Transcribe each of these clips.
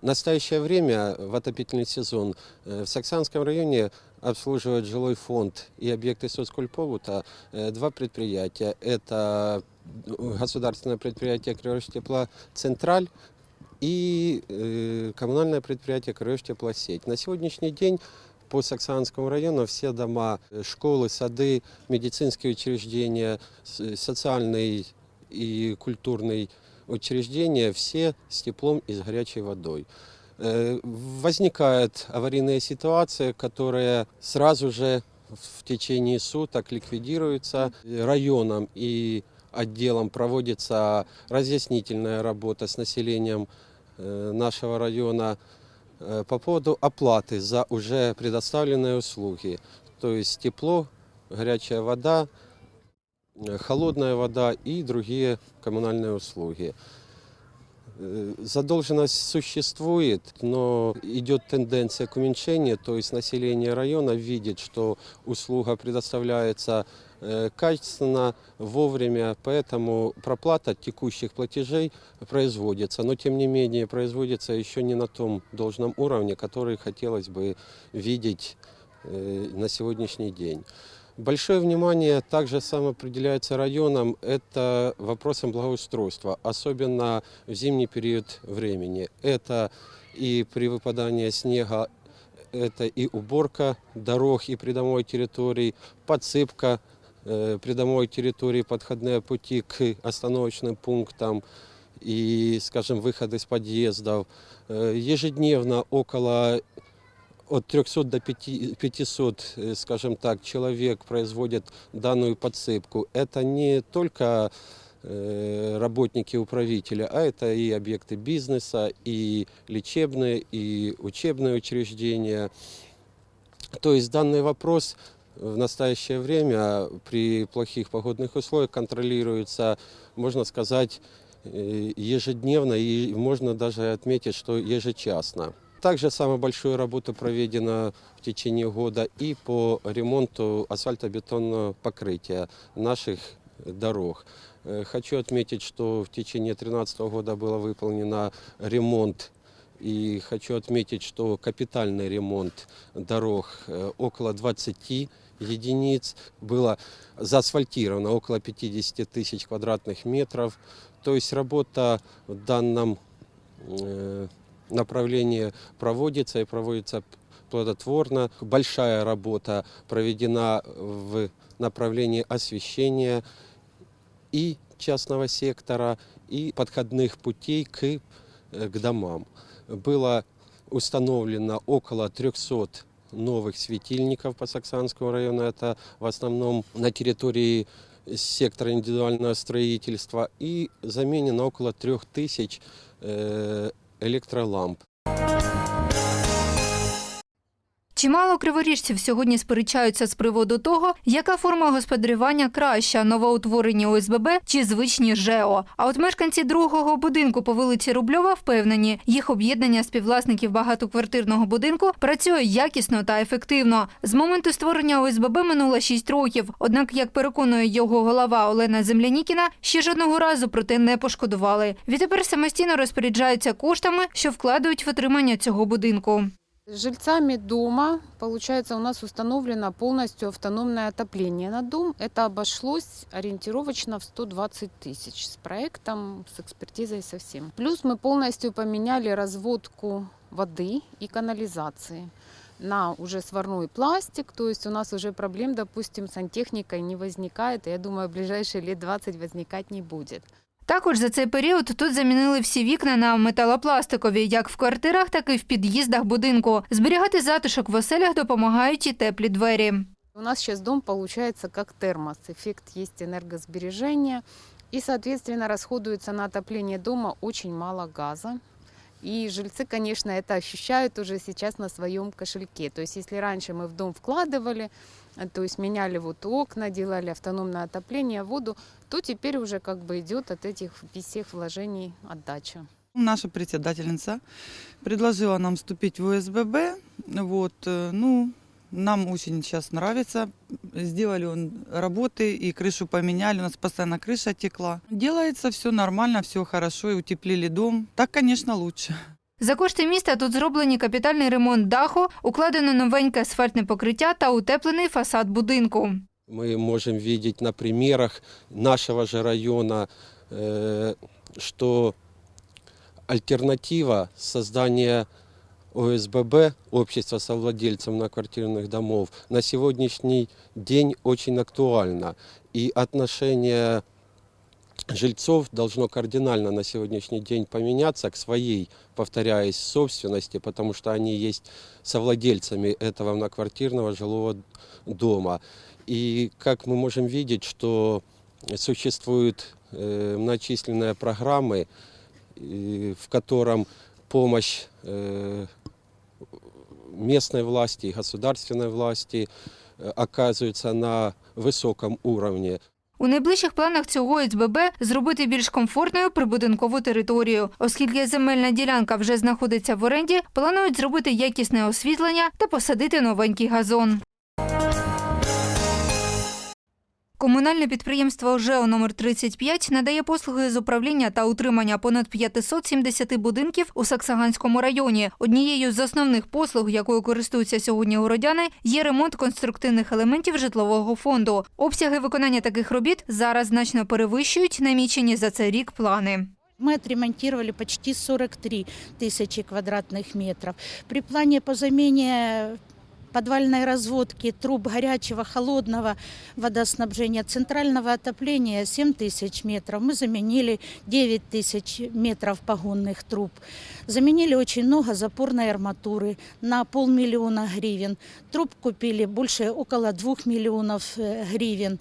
В настоящее время в отопительный сезон э, в Саксанском районе обслуживает жилой фонд и объекты соцкультпобута э, два предприятия. Это государственное предприятие «Крёж-Тепла Централь» и э, коммунальное предприятие «Крёж-Теплосеть». На сегодняшний день по Саксанскому району все дома, э, школы, сады, медицинские учреждения, с- социальный и культурный учреждения, все с теплом и с горячей водой. Э, Возникает аварийная ситуация, которая сразу же в течение суток ликвидируется. Районом и отделом проводится разъяснительная работа с населением э, нашего района э, по поводу оплаты за уже предоставленные услуги. То есть тепло, горячая вода, холодная вода и другие коммунальные услуги. Э, Задолженность существует, но идет тенденция к уменьшению, то есть население района видит, что услуга предоставляется э, качественно, вовремя, поэтому проплата текущих платежей производится, но тем не менее производится еще не на том должном уровне, который хотелось бы видеть э, на сегодняшний день. Большое внимание также самоопределяется районом, это вопросом благоустройства, особенно в зимний период времени. Это и при выпадании снега, это и уборка дорог и придомовой территории, подсыпка э, придомовой территории, подходные пути к остановочным пунктам и, скажем, выходы из подъездов. Э, Ежедневно около от 300 до 5 500, э, скажем так, человек производят данную подсыпку. Это не только э, работники управителя, а это и объекты бизнеса, и лечебные, и учебные учреждения. То есть данный вопрос в настоящее время при плохих погодных условиях контролируется, можно сказать, э, ежедневно и можно даже отметить, что ежечасно. Также самая большая работа проведена в течение года и по ремонту асфальтобетонного покрытия наших дорог. Э, Хочу отметить, что в течение 2013 года было выполнено ремонт и хочу отметить, что капитальный ремонт дорог э, около 20 единиц было заасфальтировано около 50 тысяч квадратных метров. То есть работа в данном э, направлении проводится и проводится плодотворно. Большая работа проведена в направлении освещения и частного сектора, и подходных путей к, э, к домам. Было установлено около 300 новых светильников по Саксанскому району. Это в основном на территории сектора индивидуального строительства. И заменено около 3000 э, электроламп. Чимало криворіжців сьогодні сперечаються з приводу того, яка форма господарювання краща новоутворені ОСББ чи звичні ЖЕО. А от мешканці другого будинку по вулиці Рубльова впевнені, їх об'єднання співвласників багатоквартирного будинку працює якісно та ефективно. З моменту створення ОСББ минуло 6 років. Однак, як переконує його голова Олена Землянікіна, ще жодного разу про те не пошкодували. Відтепер самостійно розпоряджаються коштами, що вкладають в отримання цього будинку. Жильцами дома, получается, у нас установлено полностью автономное отопление на дом. Это обошлось ориентировочно в 120 тысяч с проектом, с экспертизой со всем. Плюс мы полностью поменяли разводку воды и канализации на уже сварной пластик, то есть у нас уже проблем, допустим, сантехникой не возникает, и я думаю, в ближайшие лет 20 возникать не будет. Також за цей період тут замінили всі вікна на металопластикові, як в квартирах, так і в під'їздах будинку. Зберігати затишок в оселях допомагають і теплі двері. У нас сейчас дом получается как термос. Эффект есть энергосбережения. И, соответственно, расходуется на отопление дома очень мало газа. И жильцы, конечно, это ощущают уже сейчас на своем кошельке. То есть, если раньше мы в дом вкладывали, э, то есть меняли вот окна, делали автономное отопление, воду, то теперь уже как бы идет от этих всех вложений отдача. Наша председательница предложила нам вступить в УСББ. Вот, э, ну, нам очень сейчас нравится. Сделали он работы и крышу поменяли. У нас постоянно крыша текла. Делается все нормально, все хорошо и утеплили дом. Так, конечно, лучше. За кошти міста тут зроблені капітальний ремонт даху, укладено новеньке асфальтне покриття та утеплений фасад будинку. Мы можем видеть на примерах нашего же района, э, что альтернатива создания ОСББ, общества совладельцев многоквартирных домов, на сегодняшний день очень актуальна. И отношение жильцов должно кардинально на сегодняшний день поменяться к своей, повторяюсь, собственности, потому что они есть совладельцами этого многоквартирного жилого дома. И как мы можем видеть, что существуют э, многочисленные программы, э, в котором помощь э, местной власти и государственной власти оказывается на высоком уровне. У найближчих планах цього СББ зробити більш комфортною прибудинкову територію. Оскільки земельна ділянка вже знаходиться в оренді, планують зробити якісне освітлення та посадити новенький газон. Комунальне підприємство ЖЕО номер 35 надає послуги з управління та утримання понад 570 будинків у Саксаганському районі. Однією з основних послуг, якою користуються сьогодні городяни, є ремонт конструктивних елементів житлового фонду. Обсяги виконання таких робіт зараз значно перевищують намічені за цей рік плани. Мы отремонтировали почти 43 тысячи квадратных метров. При плане по замене подвальной разводки труб горячего, холодного водоснабжения, центрального отопления 7 тысяч метров. Мы заменили 9 тысяч метров погонных труб. Заменили очень много запорной арматуры на полмиллиона гривен. Труб купили больше около 2 миллионов э, гривен.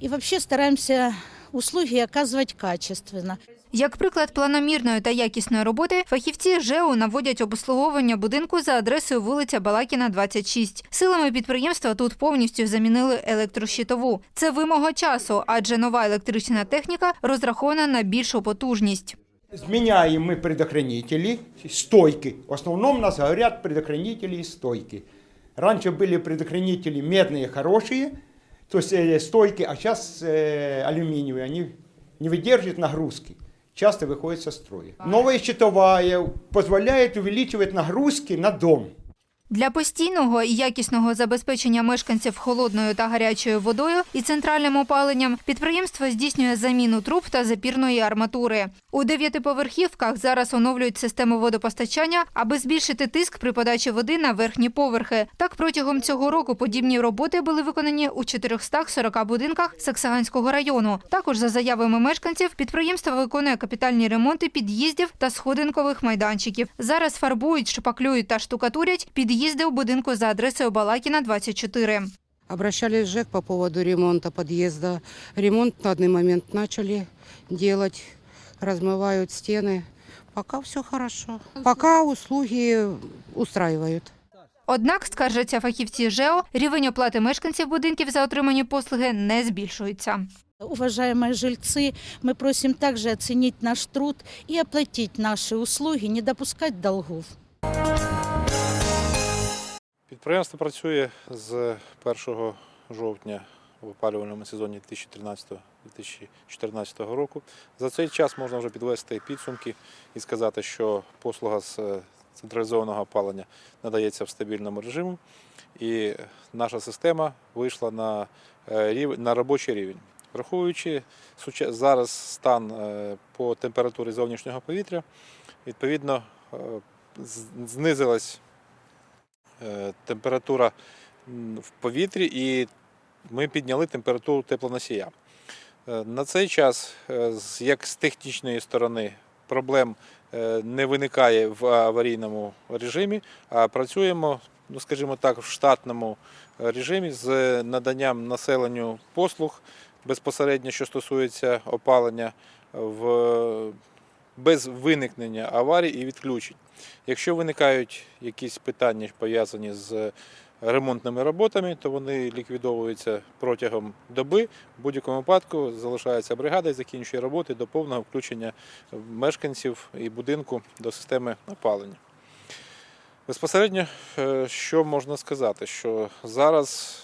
И вообще стараемся услуги оказывать качественно. Як приклад планомірної та якісної роботи, фахівці ЖЕО наводять обслуговування будинку за адресою вулиця Балакіна, 26. Силами підприємства тут повністю замінили електрощитову. Це вимога часу, адже нова електрична техніка розрахована на більшу потужність. Меняем мы предохранители, стойки. В основном у нас говорят предохранители и стойки. Раньше были предохранители медные, хорошие, то есть э, стойки, а сейчас э, алюминиевые. Они не выдерживают нагрузки. Часто выходят со строя. Новая щитовая позволяет увеличивать нагрузки на дом. Для постійного і якісного забезпечення мешканців холодною та гарячою водою і центральним опаленням підприємство здійснює заміну труб та запірної арматури. У дев'ятиповерхівках зараз оновлюють систему водопостачання, аби збільшити тиск при подачі води на верхні поверхи. Так протягом цього року подібні роботи були виконані у 440 будинках Саксаганського району. Також за заявами мешканців підприємство виконує капітальні ремонти під'їздів та сходинкових майданчиків. Зараз фарбують, шпаклюють та штукатурять під'їзди у будинку за адресою Балакіна, 24. Обращались в ЖЭК по поводу ремонта подъезда. Ремонт на данный момент начали делать, размывают стены. Пока все хорошо. Пока услуги устраивают. Однак, скаржаться фахівці ЖЕО, рівень оплати мешканців будинків за отримані послуги не збільшується. Уважаемые жильцы, мы просим также оценить наш труд и оплатить наши услуги, не допускать долгов. Підприємство працює з 1 жовтня в опалювальному сезоні 2013-2014 року. За цей час можна вже підвести підсумки і сказати, що послуга з е, централізованого опалення надається в стабільному режимі, і наша система вийшла на, е, на робочий рівень. Враховуючи зараз стан е, по температурі зовнішнього повітря, відповідно знизилась температура в повітрі і ми підняли температуру теплоносія. Е, На цей час, е, як з технічної сторони, проблем е, не виникає в аварійному режимі, а працюємо, ну скажімо так, в штатному режимі з наданням населенню послуг безпосередньо, що стосується опалення, в, без виникнення аварій і відключень. Якщо виникають якісь питання пов'язані з ремонтними роботами, то вони ліквідовуються протягом доби. В будь-якому випадку залишається бригада і закінчує роботи до повного включення мешканців і будинку до системи опалення. Безпосередньо, е, що можна сказати, що зараз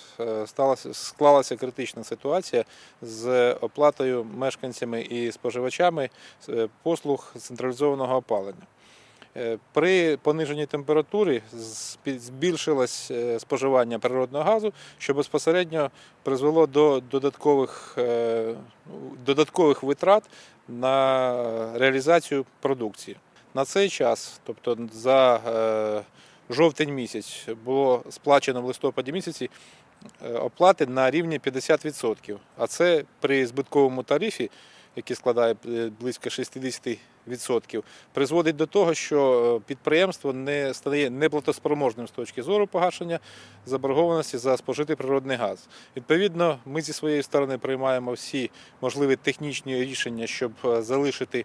сталася, склалася критична ситуація з оплатою мешканцями і споживачами е, послуг централізованого опалення. Е, При пониженні температури збільшилось е, споживання природного газу, що безпосередньо призвело до додаткових, е, додаткових витрат на реалізацію продукції. На цей час, тобто за е, жовтень місяць, було сплачено в листопаді місяці е, оплати на рівні 50%. А це при збитковому тарифі, який складає е, близько 60%, призводить до того, що е, підприємство не стає неплатоспроможним з точки зору погашення заборгованості за спожитий природний газ. Відповідно, ми зі своєї сторони приймаємо всі можливі технічні рішення, щоб е, залишити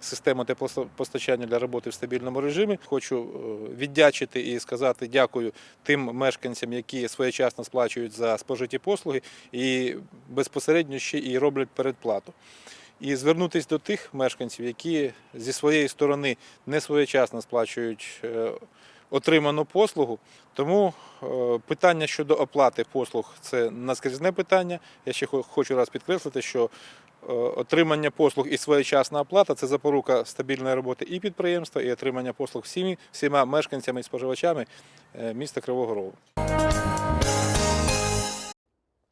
систему теплопостачання для роботи в стабільному режимі. Хочу е, віддячити і сказати дякую тим мешканцям, які своєчасно сплачують за спожиті послуги і безпосередньо ще і роблять передплату. І звернутися до тих мешканців, які зі своєї сторони не своєчасно сплачують е, отриману послугу. Тому е, питання щодо оплати послуг це наскрізне питання. Я ще хочу раз підкреслити, що отримання послуг і своєчасна оплата це запорука стабільної роботи і підприємства, і отримання послуг всіма мешканцями і споживачами е, міста Кривого Рогу.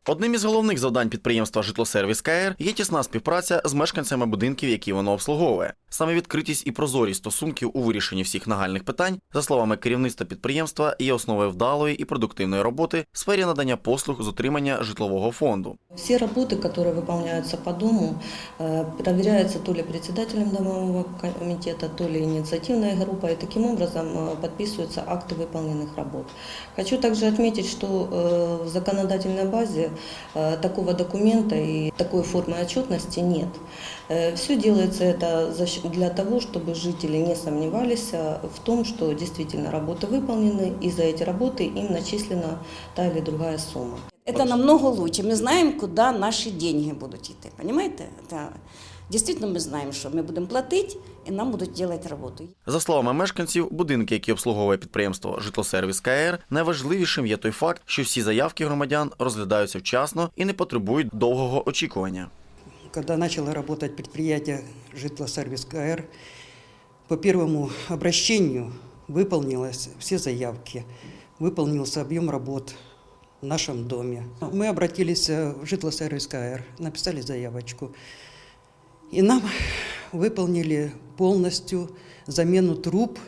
Одним із головних завдань підприємства Житлосервіс КР є тісна співпраця з мешканцями будинків, які воно обслуговує. Саме відкритість і прозорість стосунків у вирішенні всіх нагальних питань, за словами керівництва підприємства, є основою вдалої і продуктивної роботи в сфері надання послуг з утримання житлового фонду. Все работы, которые выполняются по дому, э, проверяются то ли председателем домового комитета, то ли инициативной группой, и таким образом э, подписываются акты выполненных работ. Хочу также отметить, что э, в законодательной базе э, такого документа и такой формы отчетности нет. Все делается это за счет- для того, чтобы жители не сомневались э, в том, что действительно работы выполнены, и за эти работы им начислена та или другая сумма. Это намного лучше. Мы знаем, куда наши деньги будут идти. Понимаете? Это действительно мы знаем, что мы будем платить, и нам будут делать работу. За словами мешканців, будинки, які обслуговує підприємство Житлосервіс КР, найважливішим є той факт, що всі заявки громадян розглядаються вчасно і не потребують довгого очікування. Когда начало работать предприятие «Житлосервис КР», по первому обращению выполнилось все заявки, выполнился объем работ в нашем доме. Мы обратились э, в «Житлосервис КР», написали заявочку, и нам выполнили полностью замену труб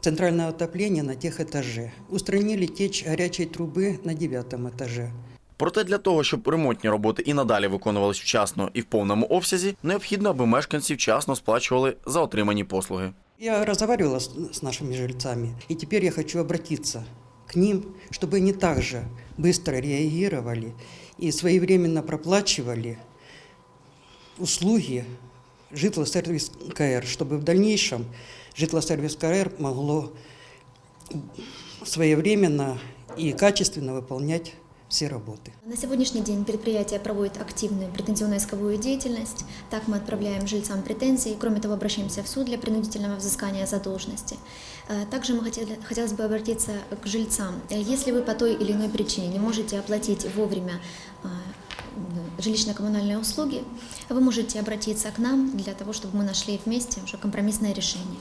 центрального отопления на тех этаже. Устранили течь горячей трубы на девятом этаже. Проте для того, щоб ремонтні роботи і надалі виконувались вчасно і в повному обсязі, необхідно, аби мешканці вчасно сплачували за отримані послуги. Я разговаривала с, с нашими жильцами, и теперь я хочу обратиться к ним, чтобы они также быстро реагировали и своевременно проплачивали Услуги житлосервис КР, чтобы в дальнейшем житлосервис КР могло своевременно и качественно выполнять все работы. На сегодняшний день предприятие проводит активную претензионно-исковую деятельность. Так мы отправляем жильцам претензии. Кроме того, обращаемся в суд для принудительного взыскания задолженности. Э, Также мы хотели, хотелось бы обратиться к жильцам. Э, Если вы по той или иной причине не можете оплатить вовремя э, жилищно-коммунальные услуги, вы можете обратиться к нам для того, чтобы мы нашли вместе уже компромиссное решение.